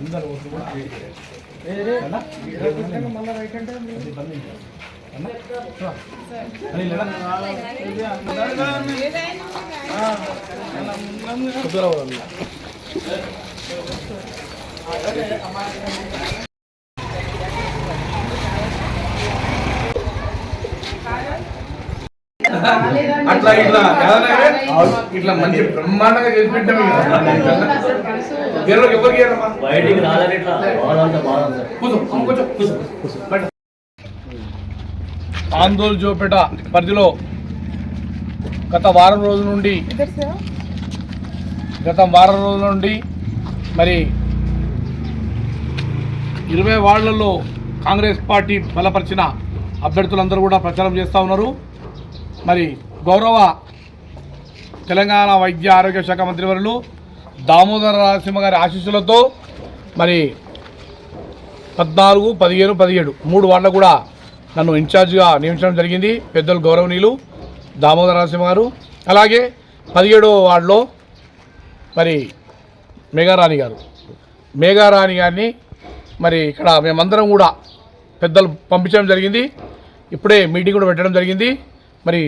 అందరూ మళ్ళీ రైట్ అంటే అట్లా ఇట్లా కాదనే ఇట్లా మంచి బ్రహ్మాండంగా చేసి పెట్టాము ఎవరికి ఎవరికి ఇయ్యరమ్మా? బయటికి రాదని ఇట్లా బాగుంది బాగుంది కూర్చో అమ్మ కూర్చో కూర్చో బయట. ఆందోళన జోపేట పరిధిలో గత వారం రోజుల నుండి గత వారం రోజుల నుండి మరి ఇరవై వార్డులలో కాంగ్రెస్ పార్టీ బలపరిచిన అభ్యర్థులందరూ కూడా ప్రచారం చేస్తూ ఉన్నారు. మరి గౌరవ తెలంగాణ వైద్య ఆరోగ్య శాఖ మంత్రివర్యులు దామోదర నరసింహ గారి ఆశీస్సులతో మరి పద్నాలుగు పదిహేను పదిహేడు మూడు వార్డులు కూడా నన్ను ఇన్ఛార్జ్గా నియమించడం జరిగింది పెద్దలు గౌరవనీయులు దామోదర నరసింహ గారు అలాగే పదిహేడో వార్డులో మరి మేఘారాణి గారు. మేఘారాణి గారిని మరి ఇక్కడ మేమందరం కూడా పెద్దలు పంపించడం జరిగింది. ఇప్పుడే మీటింగ్ కూడా పెట్టడం జరిగింది. మరి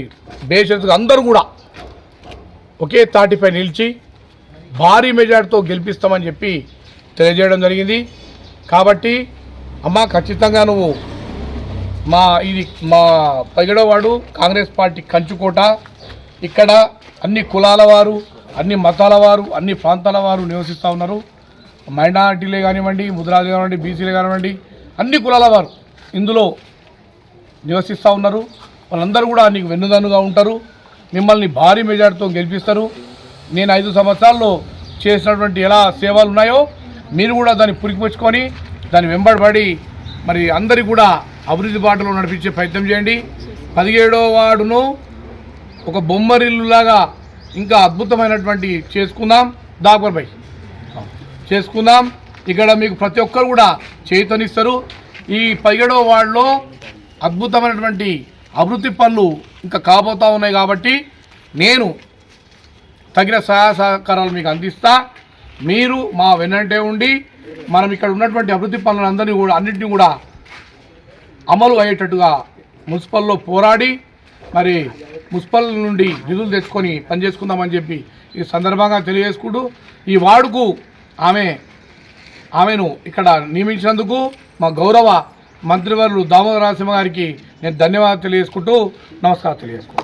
బేషరతుగా అందరూ కూడా ఒకే తాటిపై నిలిచి భారీ మెజార్టీతో గెలిపిస్తామని చెప్పి తెలియజేయడం జరిగింది. కాబట్టి అమ్మ ఖచ్చితంగా నువ్వు మా ఇది మా పదిహేడో వాడు కాంగ్రెస్ పార్టీ కంచుకోట. ఇక్కడ అన్ని కులాల వారు అన్ని మతాల వారు అన్ని ప్రాంతాల వారు నివసిస్తూ ఉన్నారు. మైనార్టీలే కానివ్వండి ముద్రాలు కానివ్వండి బీసీలే కానివ్వండి అన్ని కులాల వారు ఇందులో నివసిస్తూ ఉన్నారు. వాళ్ళందరూ కూడా నీకు వెన్నుదన్నుగా ఉంటారు. మిమ్మల్ని భారీ మెజార్టీతో గెలిపిస్తారు. నేను ఐదు సంవత్సరాల్లో చేసినటువంటి ఎలా సేవలు ఉన్నాయో మీరు కూడా దాన్ని పురికిపుచ్చుకొని దాన్ని వెంబడబడి మరి అందరి కూడా అభివృద్ధి బాటలో నడిపించే ప్రయత్నం చేయండి. పదిహేడో వార్డును ఒక బొమ్మరిల్లులాగా ఇంకా అద్భుతమైనటువంటి చేసుకుందాం. దాపర్పై చేసుకుందాం. ఇక్కడ మీకు ప్రతి ఒక్కరు కూడా చేతనిస్తారు. ఈ పదిహేడవ వార్డులో అద్భుతమైనటువంటి అభివృద్ధి పనులు ఇంకా కాబోతూ ఉన్నాయి కాబట్టి నేను తగిన సహాయ సహకారాలు మీకు అందిస్తా. మీరు మా వెన్నంటే ఉండి మనం ఇక్కడ ఉన్నటువంటి అభివృద్ధి పనులందరినీ కూడా అన్నింటినీ కూడా అమలు అయ్యేటట్టుగా మున్సిపల్లో పోరాడి మరి మున్సిపల్ నుండి నిధులు తెచ్చుకొని పనిచేసుకుందామని చెప్పి ఈ సందర్భంగా తెలియజేసుకుంటూ ఈ వార్డుకు ఆమె ఆమెను ఇక్కడ నియమించినందుకు మా గౌరవ మంత్రివర్యులు దామోదర నరసింహ గారికి నేను ధన్యవాదాలు తెలియజేసుకుంటూ నమస్కారం తెలియజేసుకుంటాను